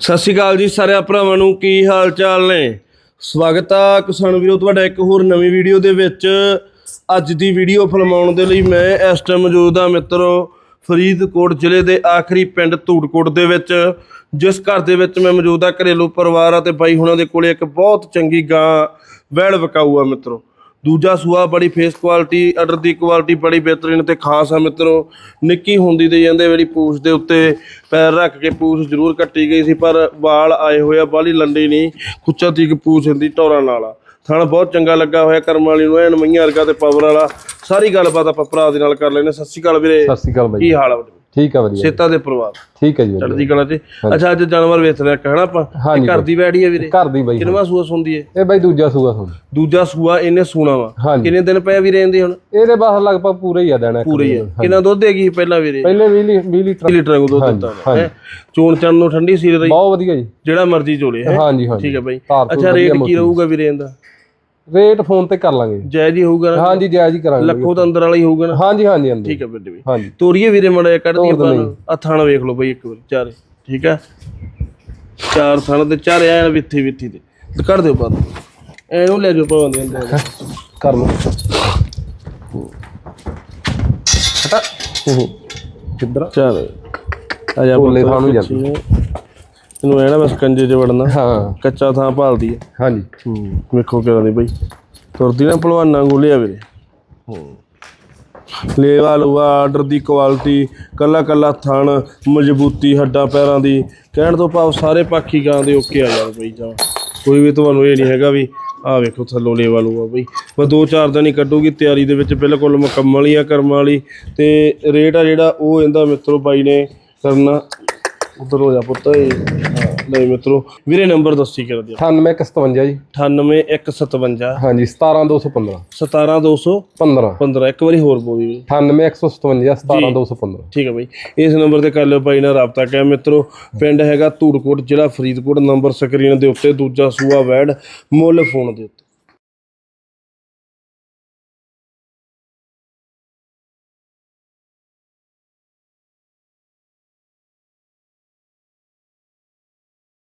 ਸਤਿ ਸ਼੍ਰੀ ਅਕਾਲ ਜੀ ਸਾਰੇ ਭਰਾਵਾਂ ਨੂੰ, ਕੀ ਹਾਲ ਚਾਲ ਨੇ? ਸਵਾਗਤ ਆ ਕਿਸਾਨ ਵੀਰੋ, ਤੁਹਾਡਾ ਇੱਕ ਹੋਰ ਨਵੀਂ ਵੀਡੀਓ ਦੇ ਵਿੱਚ। ਅੱਜ ਦੀ ਵੀਡੀਓ ਫਿਲਮਾਉਣ ਦੇ ਲਈ ਮੈਂ ਇਸ ਟਾਈਮ ਮੌਜੂਦ ਆ ਮਿੱਤਰੋ, ਫਰੀਦਕੋਟ ਜ਼ਿਲ੍ਹੇ ਦੇ ਆਖਰੀ ਪਿੰਡ ਧੂੜਕੋਟ ਦੇ ਵਿੱਚ। ਜਿਸ ਘਰ ਦੇ ਵਿੱਚ ਮੈਂ ਮੌਜੂਦ ਆ ਘਰੇਲੂ ਪਰਿਵਾਰ ਆ ਤੇ ਬਾਈ ਹੁਣਾਂ ਦੇ ਕੋਲੇ ਇੱਕ ਬਹੁਤ ਚੰਗੀ ਗਾਂ, ਵੈਲ ਵਿਕਾਊ ਆ ਮਿੱਤਰੋ। ਦੂਜਾ ਸੂਆ ਬੜੀ ਫੇਸ ਕੁਆਲਿਟੀ ਆਰਡਰ ਦੀ ਕੁਆਲਿਟੀ ਬੜੀ ਬਿਹਤਰੀਨ ਤੇ ਖਾਸ ਆ ਮਿੱਤਰੋ। ਨਿੱਕੀ ਹੁੰਦੀ ਦੇ ਜਾਂਦੇ ਜਿਹੜੀ ਪੂਛ ਦੇ ਉੱਤੇ ਪੈਰ ਰੱਖ ਕੇ ਪੂਛ ਜ਼ਰੂਰ ਕੱਟੀ ਗਈ ਸੀ ਪਰ ਵਾਲ ਆਏ ਹੋਏ ਆ ਬਾਲੀ ਲੰਡੀ ਨਹੀਂ। ਖੁੱਚਾ ਤੀਕ ਪੂਛ ਹੁੰਦੀ ਟੌਰਾਂ ਨਾਲ ਆ। ਥਣ ਬਹੁਤ ਚੰਗਾ ਲੱਗਾ ਹੋਇਆ ਕਰਮ ਵਾਲੀ ਨੂੰ ਐਨ ਮਈਆਂ ਵਰਗਾ ਤੇ ਪਾਵਰ ਵਾਲਾ। ਸਾਰੀ ਗੱਲਬਾਤ ਆਪਾਂ ਭਰਾ ਦੇ ਨਾਲ ਕਰ ਲੈਨੇ ਸਤਿ ਸ਼੍ਰੀ ਅਕਾਲ ਵੀਰੇ। ਸਤਿ ਸ਼੍ਰੀ ਅਕਾਲ ਬਾਈ ਕੀ ਹਾਲ ਆ? ਠੀਕ ਆ ਵਧੀਆ ਸੇਤਾ ਦੇ ਪਰਿਵਾਰ। ਠੀਕ ਹੈ ਜੀ। ਚੜ੍ਹਦੀ ਕਲਾ ਤੇ। ਅੱਛਾ ਅੱਜ ਜਾਨਵਰ ਵੇਚ ਰਿਹਾ ਕਹਿਣਾ ਆਪਾਂ ਇਹ ਘਰ ਦੀ ਵੈੜੀ ਆ ਵੀਰੇ। ਘਰ ਦੀ ਬਾਈ ਕਿੰਨਵਾ ਸੂਆ ਸੁੰਦੀ ਏ? ਇਹ ਬਾਈ ਦੂਜਾ ਸੂਆ ਸੁਣ ਦੂਜਾ ਸੂਆ ਇਹਨੇ ਸੂਣਾ ਵਾ। ਕਿੰਨੇ ਦਿਨ ਪਏ ਵੀਰੇ ਇਹਦੇ ਹੁਣ? ਇਹਦੇ ਬਸ ਲਗਭਗ ਪੂਰਾ ਹੀ ਆ ਦੇਣਾ ਪੂਰੇ ਹੀ। ਕਿੰਨਾ ਦੁੱਧ ਦੇਗੀ ਪਹਿਲਾਂ ਵੀਰੇ? ਪਹਿਲੇ 20 ਲੀ- 20 ਲੀਟਰ। 20 ਲੀਟਰ ਦੁੱਧ ਦਿੱਤਾ। ਹੈ? ਚੋਣ ਚਣ ਨੂੰ ਠੰਡੀ ਸੀਰ ਰਹੀ ਬਹੁਤ ਵਧੀਆ ਜੀ। ਜਿਹੜਾ ਮਰਜ਼ੀ ਚੋਲੇ ਹੈ? ਹਾਂਜੀ ਹਾਂਜੀ। ਠੀਕ ਹੈ ਬਾਈ। ਅੱਛਾ ਰੇਟ ਕੀ। ਰਹੂਗਾ ਵੀਰੇ ਇਹਦਾ? ਰੇਟ ਫੋਨ ਤੇ ਕਰ ਲਾਂਗੇ। ਜੀ। ਜਾਇਜ਼ ਹੀ ਹੋਊਗਾ ਨਾ? ਹਾਂਜੀ ਜਾਇਜ਼ ਹੀ ਕਰਾਂਗੇ। ਲੱਖੋਂ ਤਾਂ ਅੰਦਰ ਵਾਲਾ ਹੀ ਹੋਊਗਾ ਨਾ? ਹਾਂਜੀ ਹਾਂਜੀ ਹਾਂਜੀ। ਠੀਕ ਹੈ ਵੀਰੇ ਵੀ। ਹਾਂਜੀ। ਤੋਰੀਏ ਵੀਰੇ ਮੜਾ ਕੱਢ ਦੀ ਆਪਾਂ। ਆ ਥਾਣਾ ਵੇਖ ਲਓ ਬਾਈ ਇੱਕ ਵਾਰੀ ਚਾਰੇ। ਠੀਕ ਹੈ? ਚਾਰ ਥਾਣਾ ਤੇ ਚਾਰੇ ਐਨ ਵਿੱਥੀ ਵਿੱਥੀ ਤੇ। ਕੱਢ ਦਿਓ ਬਾਅਦ ਐਨੂੰ ਲੈ ਜਾਓ ਭਾਵਾਂ ਦੇ ਅੰਦਰ ਕਰ ਲਓ। ਹਟਾ। ਕਿੱਧਰ ਚੱਲ ਆ ਜਾ ਥਾਂ ਨੂੰ ਪਿੱਛੇ। ਇਹਨੂੰ ਐ ਨਾ ਬਸ ਕੰਜੇ 'ਚ ਵੜਨਾ। ਹਾਂ। ਕੱਚਾ ਥਾਂ ਭਾਲਦੀ ਹੈ ਹਾਂਜੀ। ਹੂੰ ਵੇਖੋ ਕਿਹੜਾ ਦੀ ਬਈ। ਤੁਰਦੀ ਨਾ ਭਲਵਾਨਾਂ ਗੋਲਿਆ ਵੀਰੇ। ਹੂੰ। ਲੇਵਾ ਲੂਆ ਆਰਡਰ ਦੀ ਕੁਆਲਿਟੀ ਕੱਲਾ ਕੱਲਾ ਥਣ ਮਜ਼ਬੂਤੀ ਹੱਡਾਂ ਪੈਰਾਂ ਦੀ। ਕਹਿਣ ਤੋਂ ਭਾਵ ਸਾਰੇ ਪਾਖੀ ਗਾਂ ਦੇ ਓਕੇ ਆ ਜਾਣ ਬਈ ਜਾਂ ਕੋਈ ਵੀ ਤੁਹਾਨੂੰ ਇਹ ਨਹੀਂ ਹੈਗਾ ਵੀ ਆਹ ਵੇਖੋ ਥੱਲੋਂ ਲੇਵਾ ਲੂਆ ਬਈ। ਬਸ ਦੋ ਚਾਰ ਦਿਨ ਹੀ ਕੱਢੂਗੀ ਤਿਆਰੀ ਦੇ ਵਿੱਚ ਬਿਲਕੁਲ ਮੁਕੰਮਲ ਹੀ ਆ ਕਰਮਾਂ ਵਾਲੀ। ਤੇ ਰੇਟ ਆ ਜਿਹੜਾ ਉਹ ਇਹਦਾ ਮਿੱਤਰੋ ਬਾਈ ਨੇ ਕਰਨਾ ਉਧਰ ਹੋ ਜਾ ਪੁੱਤ ਇਹ ਹਾਂ ਲੈ ਮਿੱਤਰੋ ਵੀਰੇ ਨੰਬਰ ਦੱਸੀ ਕਰ ਦਿਓ 9857 ਜੀ। 98157 ਹਾਂਜੀ 17215 17215 15 ਇੱਕ ਵਾਰੀ ਹੋਰ ਬੋਲੀ ਵੀਰੇ। 9857 17215 ਠੀਕ ਹੈ ਬਾਈ। ਇਸ ਨੰਬਰ ਤੇ ਕਰ ਲਿਓ ਬਾਈ ਨਾਲ ਰਾਬਤਾ ਕਰ ਮਿੱਤਰੋ ਪਿੰਡ ਹੈਗਾ ਧੂੜਕੋਟ ਜ਼ਿਲ੍ਹਾ ਫਰੀਦਕੋਟ। ਨੰਬਰ ਸਕਰੀਨ ਦੇ ਉੱਤੇ ਦੂਜਾ ਸੂਆ ਵੈੜ ਮੁੱਲ ਫੋਨ ਦੇ ਉੱਤੇ।